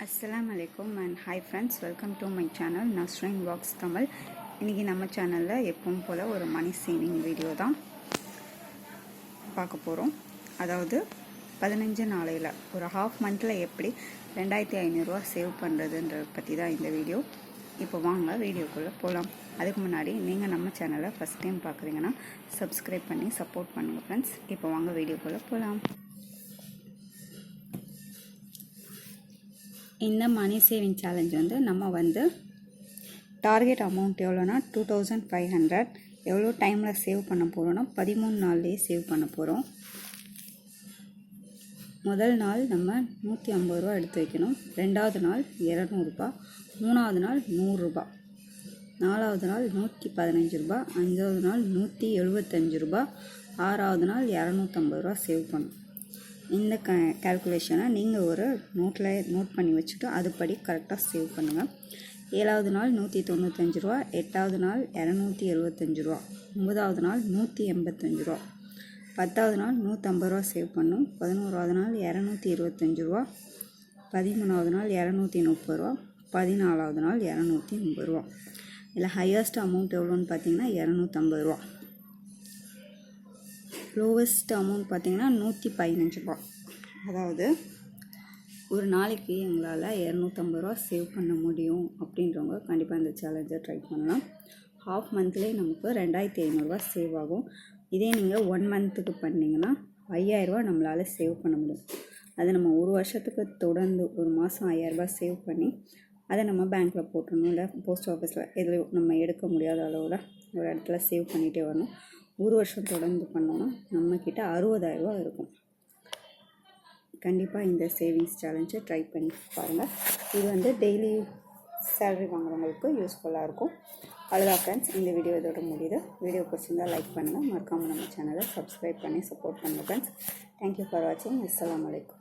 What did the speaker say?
அஸ்லாம் அலைக்கும் and hi friends welcome to my channel Nasrin vlogs Tamil இன்றைக்கி நம்ம சேனலில் எப்பவும் போல் ஒரு மணி சேவிங் வீடியோ தான் பார்க்க போகிறோம் அதாவது பதினஞ்சு நாளையில் ஒரு ஹாஃப் மந்தில் எப்படி ரெண்டாயிரத்தி ஐநூறுரூவா சேவ் பண்ணுறதுன்றத பற்றி தான் இந்த வீடியோ இப்போ வாங்க வீடியோக்குள்ளே போகலாம் அதுக்கு முன்னாடி நீங்கள் நம்ம சேனலை ஃபஸ்ட் டைம் பார்க்குறீங்கன்னா சப்ஸ்கிரைப் பண்ணி சப்போர்ட் பண்ணுங்கள் ஃப்ரெண்ட்ஸ் இப்போ வாங்க வீடியோக்குள்ளே போகலாம் இந்த மணி சேவிங் சேலஞ்ச் வந்து நம்ம வந்து டார்கெட் அமௌண்ட் எவ்வளோனா டூ தௌசண்ட் ஃபைவ் ஹண்ட்ரட் எவ்வளோ டைமில் சேவ் பண்ண போகிறோன்னா பதிமூணு நாள்லேயே சேவ் பண்ண போகிறோம் முதல் நாள் நம்ம நூற்றி ஐம்பது ரூபா எடுத்து வைக்கணும். ரெண்டாவது நாள் இரநூறுபா. மூணாவது நாள் நூறுரூபா நாலாவது நாள் நூற்றி பதினஞ்சு ரூபா அஞ்சாவது நாள் நூற்றி எழுபத்தஞ்சு ரூபா ஆறாவது நாள் இரநூத்தம்பது ரூபா சேவ் பண்ணும் இந்த க கேல்குலேஷனை நீங்கள் ஒரு நோட்டில் நோட் பண்ணி வச்சுட்டு அதுபடி கரெக்டாக சேவ் பண்ணுங்கள் ஏழாவது நாள் நூற்றி தொண்ணூத்தஞ்சு ரூபா எட்டாவது நாள் இரநூத்தி எழுபத்தஞ்சு ரூபா ஒம்பதாவது நாள் நூற்றி எண்பத்தஞ்சு ரூபா பத்தாவது நாள் நூற்றம்பது ரூபா சேவ் பண்ணும். பதினோராவது நாள் இரநூத்தி இருபத்தஞ்சு ரூபா பதிமூணாவது நாள் இரநூத்தி முப்பது ரூபா பதினாலாவது நாள் இரநூத்தி ஐம்பது ரூபா. இதில் ஹையஸ்ட் அமௌண்ட் எவ்வளோன்னு பார்த்தீங்கன்னா இரநூத்தம்பது ரூபா. லோவஸ்ட் அமௌண்ட் பார்த்திங்கன்னா நூற்றி பதினஞ்சு ரூபா. அதாவது ஒரு நாளைக்கு எங்களால் இரநூத்தம்பது ரூபா சேவ் பண்ண முடியும் அப்படின்றவங்க கண்டிப்பாக இந்த சேலஞ்சை ட்ரை பண்ணலாம். ஹாஃப் மந்த்லேயே நமக்கு ரெண்டாயிரத்தி ஐநூறுரூவா சேவ் ஆகும். இதே நீங்கள் ஒன் மந்த்துக்கு பண்ணிங்கன்னா ஐயாயிரரூவா நம்மளால் சேவ் பண்ண முடியும். அதை நம்ம ஒரு வருஷத்துக்கு தொடர்ந்து ஒரு மாதம் ஐயாயிரரூபா சேவ் பண்ணி அதை நம்ம பேங்க்கில் போட்டுடணும் இல்லை போஸ்ட் ஆஃபீஸில் எதுலையும் நம்ம எடுக்க முடியாத அளவில் ஒரு இடத்துல சேவ் பண்ணிகிட்டே வரணும். ஒரு வருஷம் தொடர்ந்து பண்ணோன்னா நம்மக்கிட்ட அறுபதாயிரரூவா இருக்கும். கண்டிப்பாக இந்த சேவிங்ஸ் சேலஞ்சை ட்ரை பண்ணி பாருங்கள் இது வந்து டெய்லி சேலரி வாங்குறவங்களுக்கு யூஸ்ஃபுல்லாக இருக்கும். அவ்வளோதான் ஃப்ரெண்ட்ஸ் இந்த வீடியோ இதோட முடியுது. வீடியோ பிடிச்சிருந்தால் லைக் பண்ணுங்கள் மறக்காமல் நம்ம சேனலை சப்ஸ்கிரைப் பண்ணி சப்போர்ட் பண்ணுங்கள் ஃப்ரெண்ட்ஸ் தேங்க்யூ ஃபார் வாட்சிங் அஸ்லாம் வலைக்கம்